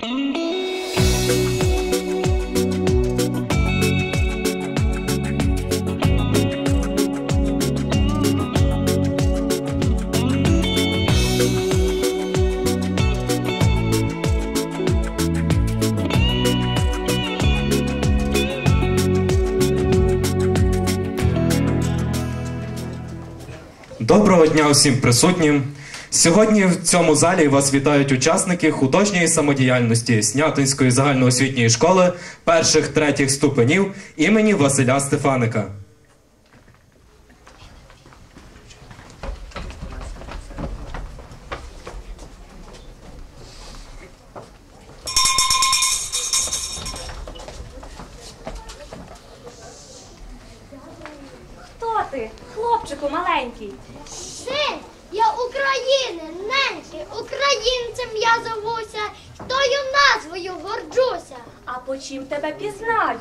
Доброго дня усім присутнім. Сьогодні в цьому залі вас вітають учасники художньої самодіяльності Снятинської загальноосвітньої школи перших третіх ступенів імені Василя Стефаника. Хто ти, хлопчику маленький? тебе пізнаю.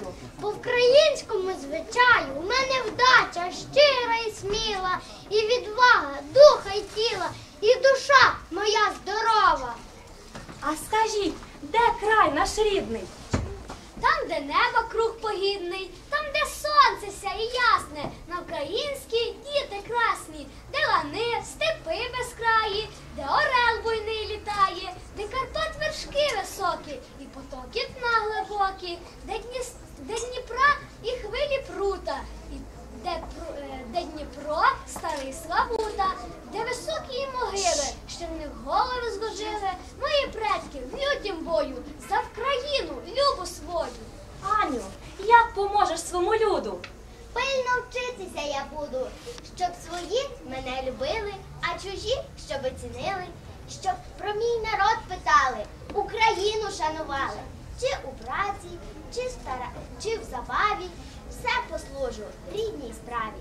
справі.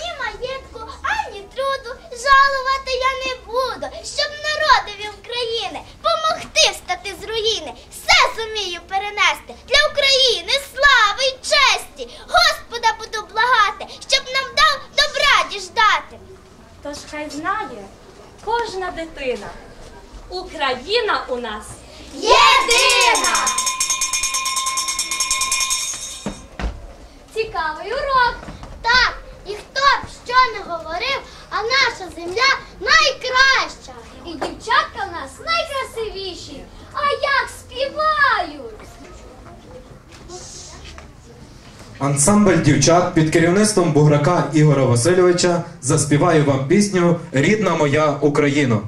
Ні маєтку, ані труду жалувати я. Ансамбль дівчат під керівництвом буграка Ігора Васильовича заспіває вам пісню Рідна моя Україна.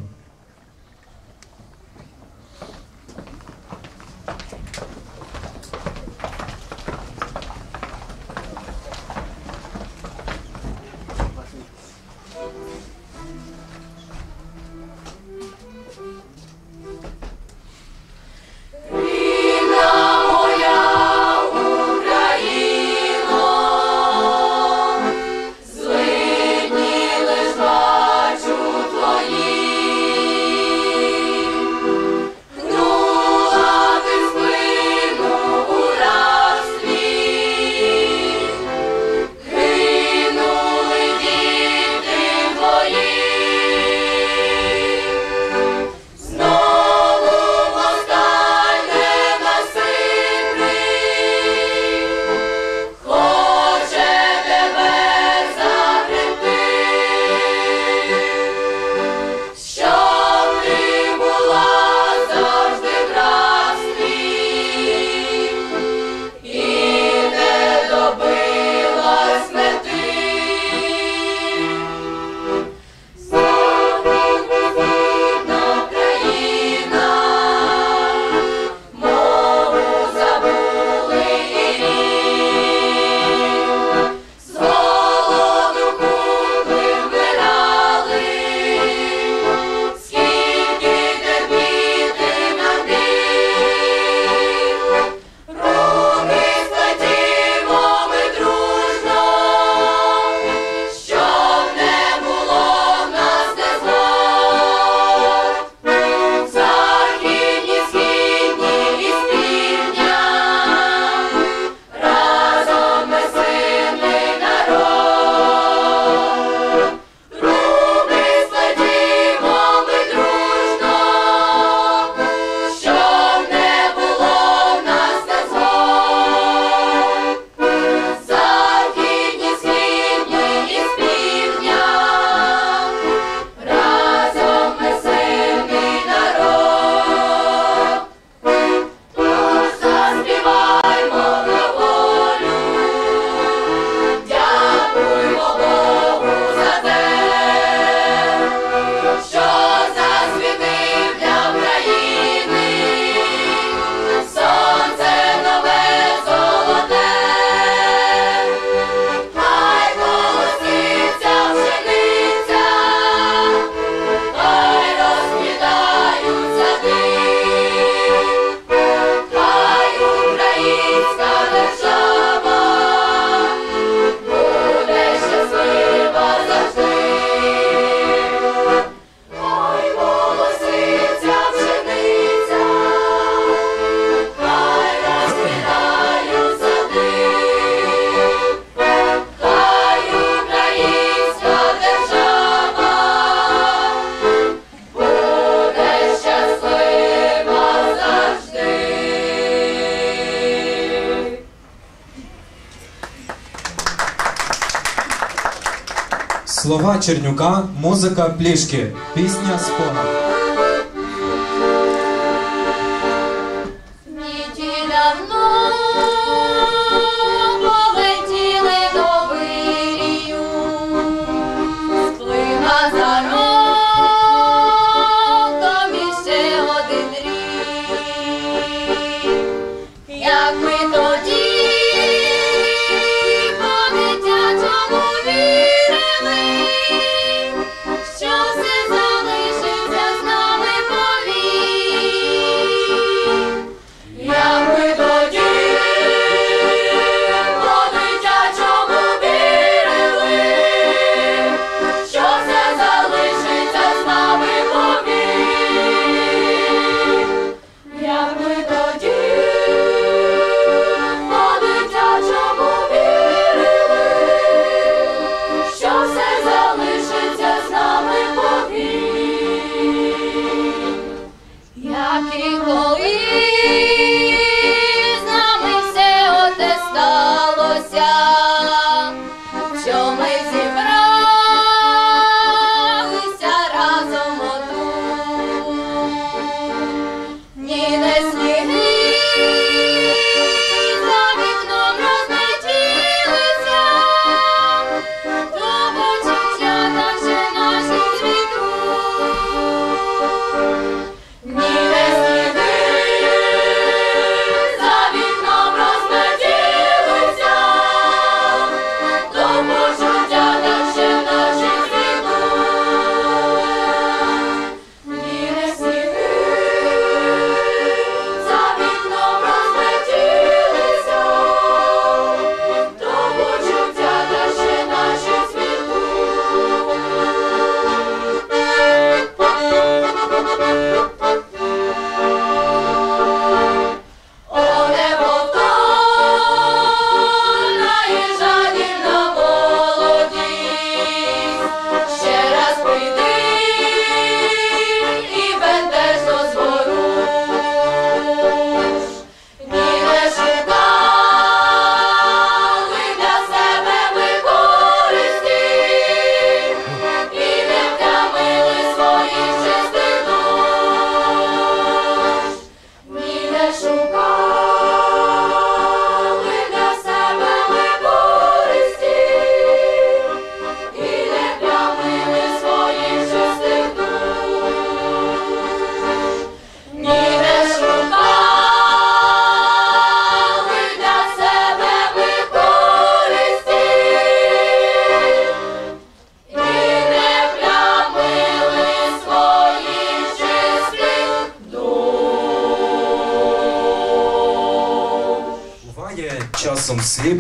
Слова Чернюка, музика Плішки, пісня Спогад.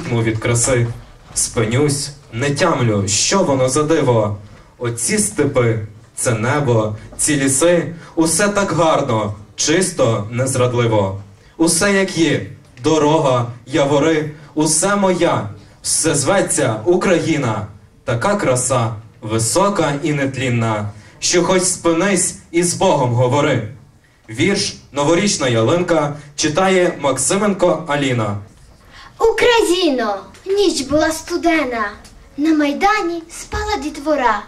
Часом від краси, спинюсь, не тямлю, що воно за диво. Оці степи, це небо, ці ліси, усе так гарно, чисто, незрадливо. Усе як є, дорога, явори, усе моя, все зветься Україна, така краса, висока і нетлінна, що хоч спинись і з Богом говори. Вірш Новорічна ялинка читає Максименко Аліна. Україно, ніч була студена, на майдані спала дітвора,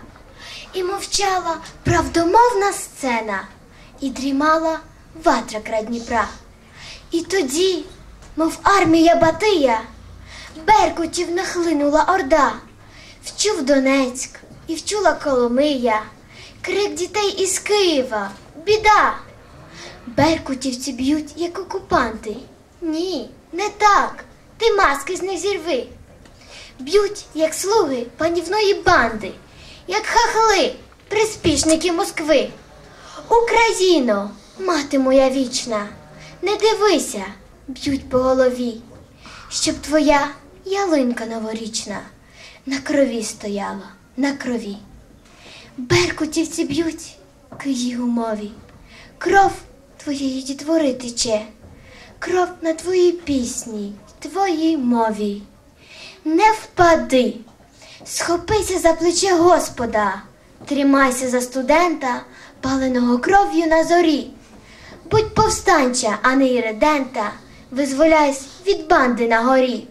і мовчала правдомовна сцена, і дрімала ватра край Дніпра. І тоді, мов армія Батия, Беркутів нахлинула орда, вчув Донецьк і вчула Коломия, крик дітей із Києва, біда. Беркутівці б'ють, як окупанти. Ні, не так. Ти маски з них зірви. Б'ють, як слуги панівної банди, як хахли, приспішники Москви. Україно, мати моя вічна, не дивися, б'ють по голові, щоб твоя ялинка новорічна на крові стояла, на крові. Беркутівці б'ють Київ у. Кров твоєї дітвори тече, кров на твоїй пісні, твоїй мові. Не впади, схопися за плече Господа, тримайся за студента, паленого кров'ю на зорі. Будь повстанча, а не іридента, визволяйсь від банди на горі.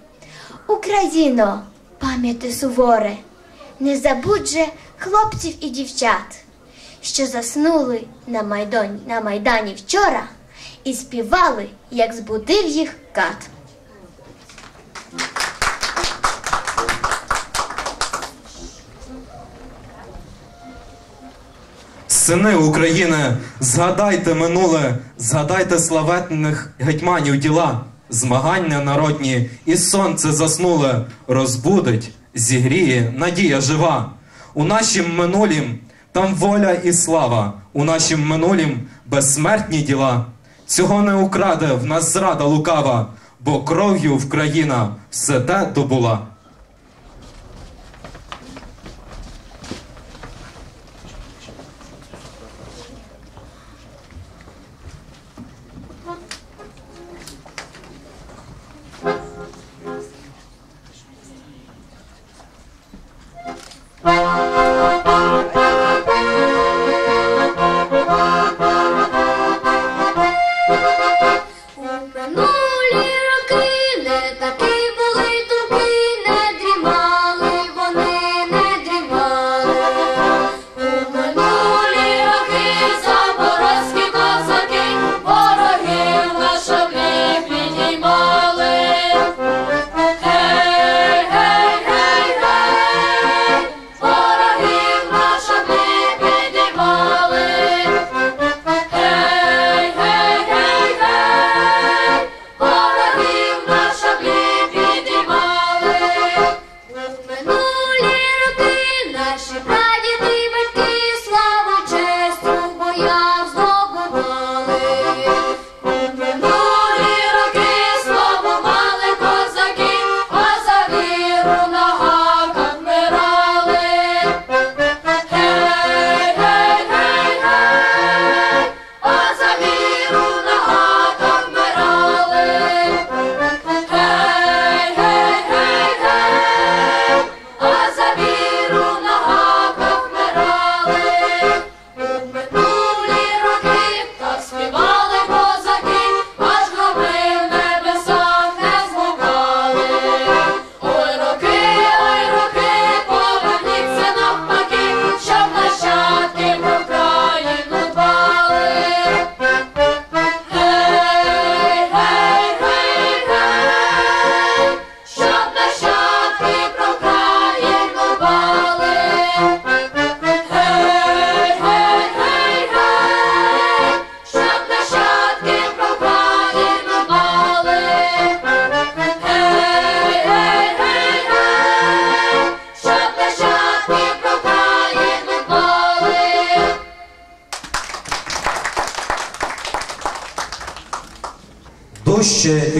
Україно, пам'яті суворе, не забудь же хлопців і дівчат, що заснули на майдоні, на майдані вчора і співали, як збудив їх кат. Сини України, згадайте минуле, згадайте славетних гетьманів діла, змагання народні, і сонце заснуле, розбудить, зігріє, надія жива. У нашім минулім там воля і слава, у нашім минулім безсмертні діла. Цього не украде в нас зрада лукава, бо кров'ю в країна все те добула.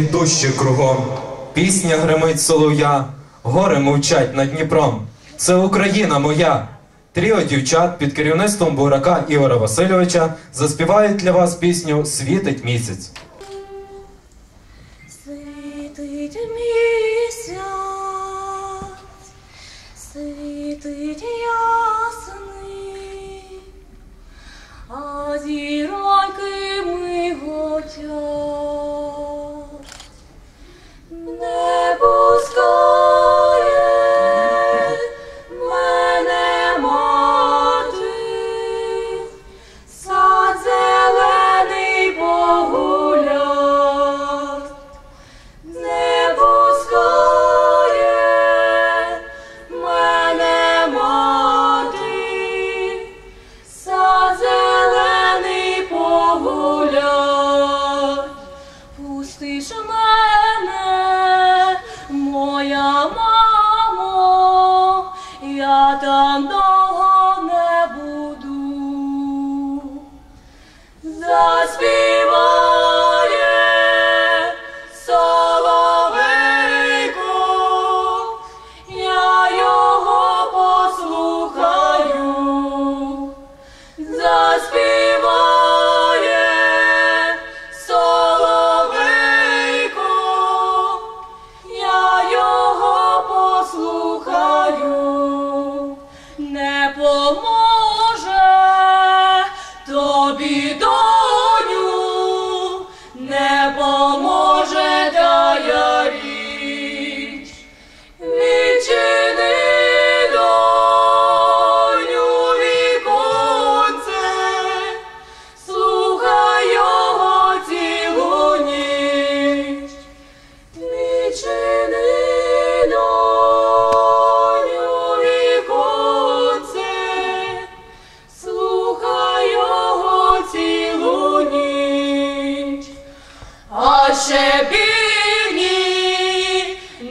гріють душі кругом, пісня гримить солов'я, гори мовчать над Дніпром. Це Україна моя. Тріо дівчат під керівництвом бурака Ігора Васильовича заспівають для вас пісню Світить місяць. Світить місяць, світить ясний, а зіроньки миготять.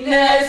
Півні не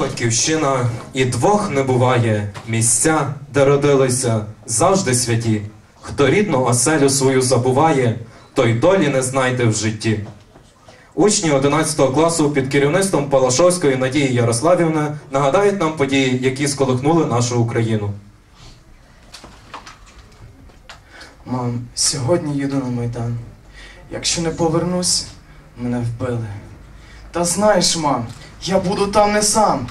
батьківщина і двох не буває. Місця, де родилися, завжди святі. Хто рідну оселю свою забуває, той долі не знайде в житті. Учні 11 класу під керівництвом Палашовської Надії Ярославівни нагадають нам події, які сколихнули нашу Україну. Мам, сьогодні їду на Майдан. Якщо не повернусь, мене вбили. Та знаєш, мам, я буду там не сам.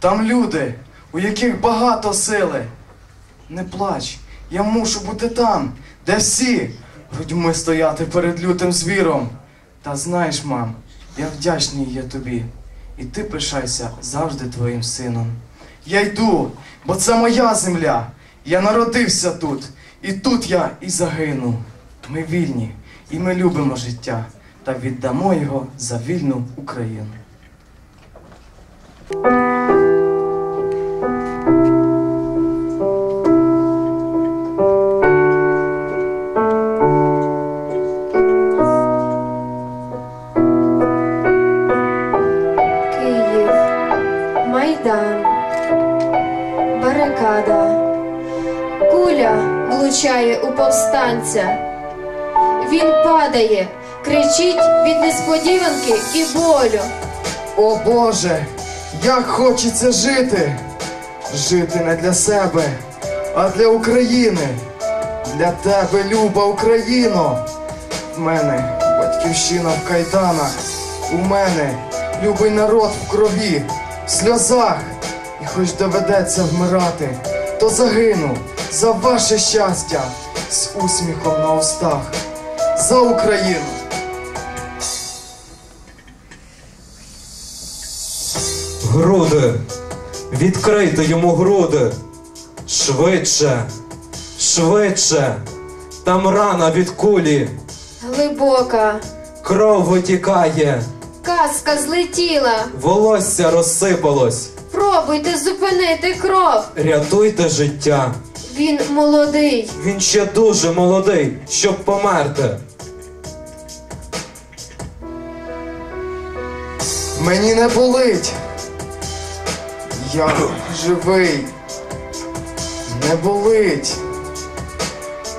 Там люди, у яких багато сили. Не плач, я мушу бути там, де всі грудьми стояти перед лютим звіром. Та знаєш, мам, я вдячний є тобі, і ти пишайся завжди твоїм сином. Я йду, бо це моя земля. Я народився тут, і тут я і загину. Ми вільні, і ми любимо життя, та віддамо його за вільну Україну. Київ, Майдан, барикада. Він падає, кричить від несподіванки і болю. О Боже, як хочеться жити! Жити не для себе, а для України. Для тебе, люба Україно. В мене батьківщина в кайданах. У мене любий народ в крові, в сльозах. І хоч доведеться вмирати, то загину за ваше щастя з усміхом на устах. За Україну! Груди! Відкрийте йому груди! Швидше! Швидше! Там рана від кулі! Глибока, Кров витікає! казка злетіла. Волосся розсипалось! Пробуйте зупинити кров. Рятуйте життя! Він молодий. Він ще дуже молодий, щоб померти. Мені не болить. Я живий. Не болить.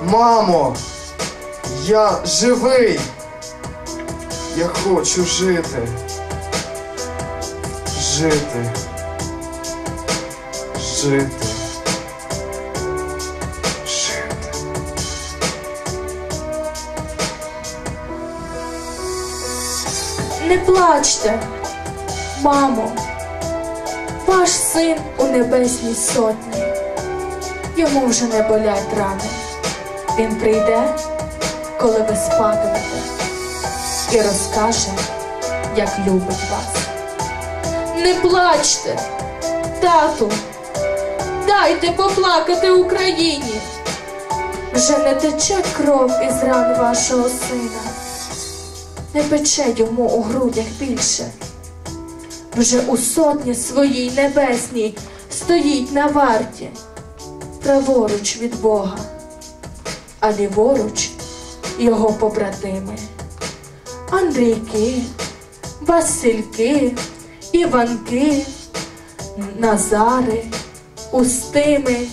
Мамо, я живий. Я хочу жити. Жити. Жити. Жити. Не плачте, мамо, ваш син у небесній сотні. Йому вже не болять рани. Він прийде, коли ви спатимете, і розкаже, як любить вас. Не плачте, тату, дайте поплакати Україні. Вже не тече кров із ран вашого сина не пече йому у грудях більше. Вже у сотні своїй небесній стоїть на варті, праворуч від Бога, а ліворуч його побратими. Андрійки, Васильки, Іванки, Назари, Устими,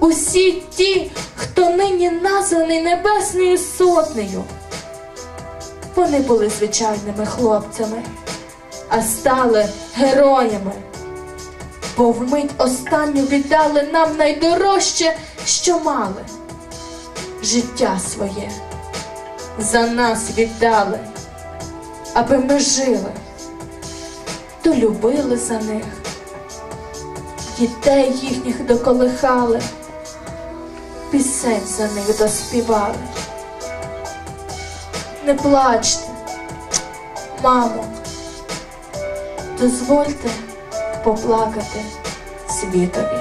усі ті, хто нині названий Небесною Сотнею. Вони були звичайними хлопцями, а стали героями. бо вмить останню віддали нам найдорожче, що мали. Життя своє за нас віддали, аби ми жили, то любили за них, дітей їхніх доколихали, пісень за них доспівали. Не плачте, мамо, дозвольте поплакати світові.